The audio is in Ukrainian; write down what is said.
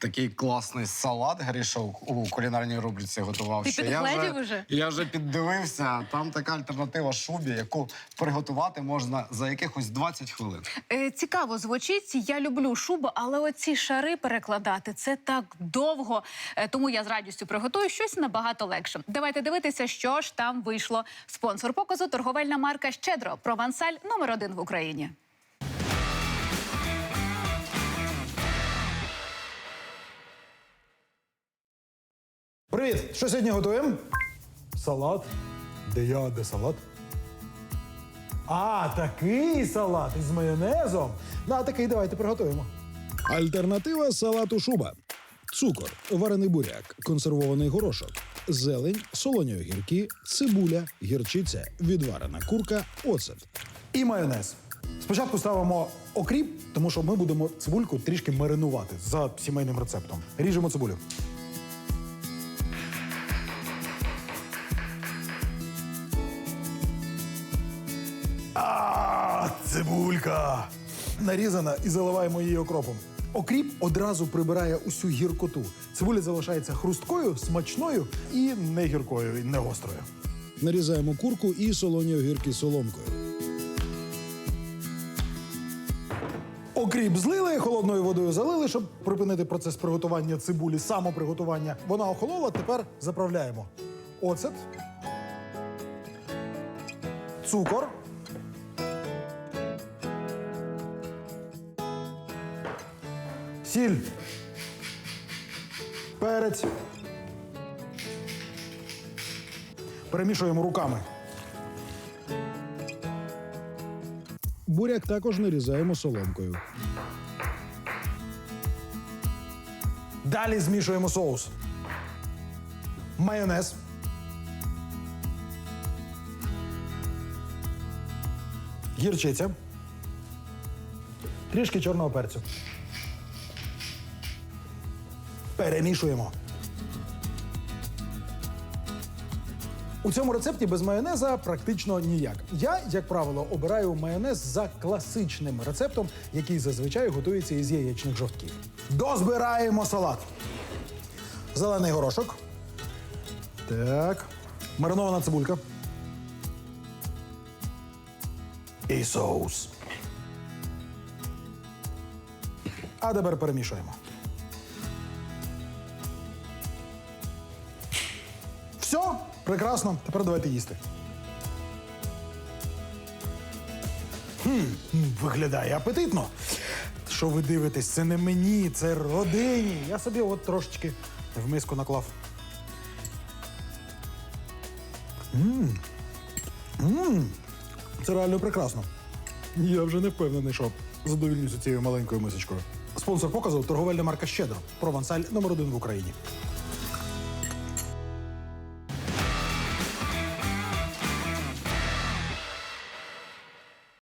такий класний салат Гріша у- кулінарній рубриці готував. Ти що я підгледів уже? Я вже піддивився. Там така альтернатива шубі, яку приготувати можна за якихось 20 хвилин. Е, цікаво звучить. Я люблю шубу, але оці шари перекладати це так довго. Е, тому я з радістю приготую щось набагато легше. Давайте дивитися, що ж там вийшло. Спонсор показу торговельна марка Щедро Провансаль номер один в Україні. Привіт! Що сьогодні готуємо? Салат. Де я, де салат? А, такий салат із майонезом. На такий давайте приготуємо. Альтернатива салату шуба: цукор, варений буряк, консервований горошок, зелень, солоні огірки, цибуля, гірчиця, відварена курка, оцет. І майонез. Спочатку ставимо окріп, тому що ми будемо цибульку трішки маринувати за сімейним рецептом. Ріжемо цибулю. Цибулька! Нарізана і заливаємо її окропом. Окріп одразу прибирає усю гіркоту. Цибуля залишається хрусткою, смачною і не гіркою, і не гострою. Нарізаємо курку і солоні огірки соломкою. Окріп злили, холодною водою залили, щоб припинити процес приготування цибулі, самоприготування. Вона охолола, тепер заправляємо. Оцет, цукор. Сіль. Перець. Перемішуємо руками. Буряк також нарізаємо соломкою. Далі змішуємо соус. Майонез. Гірчиця. Трішки чорного перцю. Перемішуємо. У цьому рецепті без майонеза практично ніяк. Я, як правило, обираю майонез за класичним рецептом, який зазвичай готується із яєчних жовтків. Дозбираємо салат. Зелений горошок. Так. Маринована цибулька. І соус. А тепер перемішуємо. Прекрасно. Тепер давайте їсти. Хм, виглядає апетитно. Що ви дивитесь? Це не мені, це родині. Я собі от трошечки в миску наклав. Мм. Мм. Це реально прекрасно. Я вже не впевнений, що задовільнюся цією маленькою мисочкою. Спонсор показу торговельна марка Щедро. Провансаль номер один в Україні.